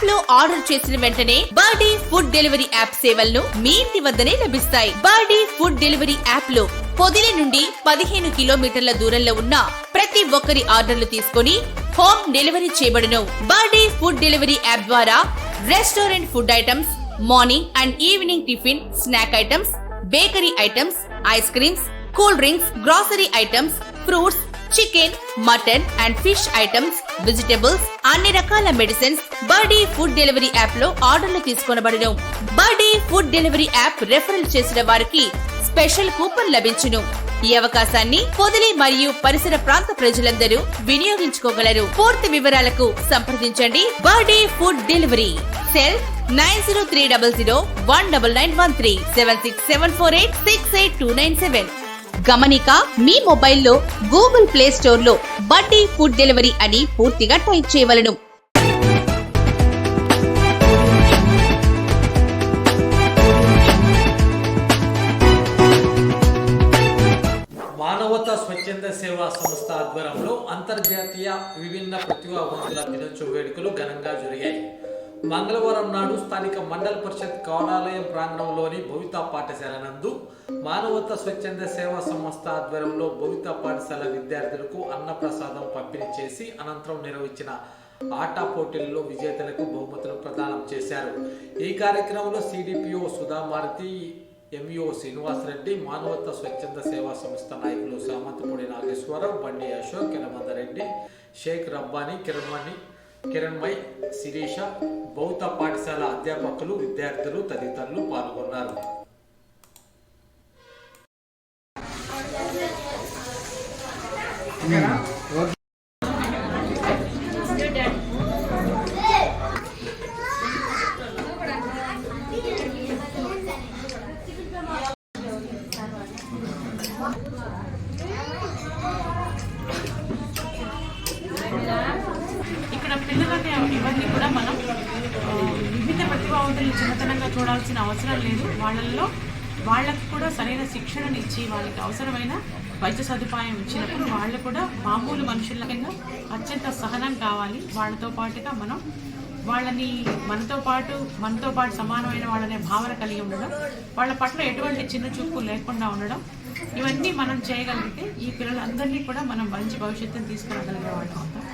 యాప్లో ఆర్డర్ చేసిన వెంటనే బర్డీ ఫుడ్ డెలివరీ యాప్ సేవలను మీ ఇంటి వద్దనే లభిస్తాయి. బర్డీ ఫుడ్ డెలివరీ యాప్లో పొదిలి నుండి పదిహేను కిలోమీటర్ల దూరంలో ఉన్న ప్రతి ఒక్కరి ఆర్డర్లు తీసుకొని హోమ్ డెలివరీ చేయబడును. బర్డీ ఫుడ్ డెలివరీ యాప్ ద్వారా restaurant food items morning and evening tiffin snack items bakery items ice creams cool drinks grocery items fruits chicken mutton and fish items vegetables అన్ని రకాల మెడిసిన్స్ బర్డీ ఫుడ్ డెలివరీ యాప్లో ఆర్డర్లు తీసుకొనబడును. Birdy food delivery app referral చేసిన వారికి special coupon లభించును. ఈ అవకాశాన్ని పొదిలి మరియు పరిసర ప్రాంత ప్రజలందరూ వినియోగించుకోగలరు. పూర్తి వివరాలకు సంప్రదించండి Birdy food delivery. Cell nine zero three double zero one double nine one three seven six seven four eight six eight two nine seven. గమనిక మీ మొబైల్లో గూగుల్ ప్లే స్టోర్లో బడ్డీ ఫుడ్ డెలివరీ అని పూర్తిగా టైప్ చేయవలను. మానవతా స్వచ్ఛంద సేవా సంస్థ ఆధ్వర్యంలో అంతర్జాతీయ విభిన్న ప్రతిభావంతుల దినోత్సవ వేడుకలు ఘనంగా జరిగాయి. మంగళవారం నాడు స్థానిక మండల పరిషత్ కార్యాలయం ప్రాంగణంలోని భవితా పాఠశాల నందు మానవత స్వచ్ఛంద సేవా సంస్థ ఆధ్వర్యంలో భవిత పాఠశాల విద్యార్థులకు అన్నప్రసాదం పంపిణీ చేసి అనంతరం నిర్వహించిన ఆట పోటీల్లో విజేతలకు బహుమతులు ప్రదానం చేశారు. ఈ కార్యక్రమంలో సిడిపిఓ సుధామారతి ఎంఈఓ శ్రీనివాసరెడ్డి మానవత స్వచ్ఛంద సేవా సంస్థ నాయకులు సామంతపూడి నాగేశ్వరరావు బండి అశోక్ కిరమందరెడ్డి షేక్ రబ్బానీ కిరణ్మణి కిరణ్మై శిరీష బౌద్ధ పాఠశాల అధ్యాపకులు విద్యార్థులు తదితరులు పాల్గొన్నారు. ఇక్కడ పిల్లలకి ఇవన్నీ కూడా మనం విభిన్న ప్రతిభావంతులు చిన్నతనంగా చూడాల్సిన అవసరం లేదు. వాళ్ళల్లో వాళ్ళకి కూడా సరైన శిక్షణను ఇచ్చి వాళ్ళకి అవసరమైన వైద్య సదుపాయం ఇచ్చినప్పుడు వాళ్ళు కూడా మామూలు మనుషుల కింద అత్యంత సహనం కావాలి. వాళ్ళతో పాటుగా మనం వాళ్ళని మనతో పాటు మనతో పాటు సమానమైన వాళ్ళనే భావన కలిగి ఉండడం వాళ్ళ పట్ల ఎటువంటి చిన్న చూపు లేకుండా ఉండడం ఇవన్నీ మనం చేయగలిగితే ఈ పిల్లలందరినీ కూడా మనం మంచి భవిష్యత్తును తీసుకురాగలిగే వాళ్ళం అవుతాం.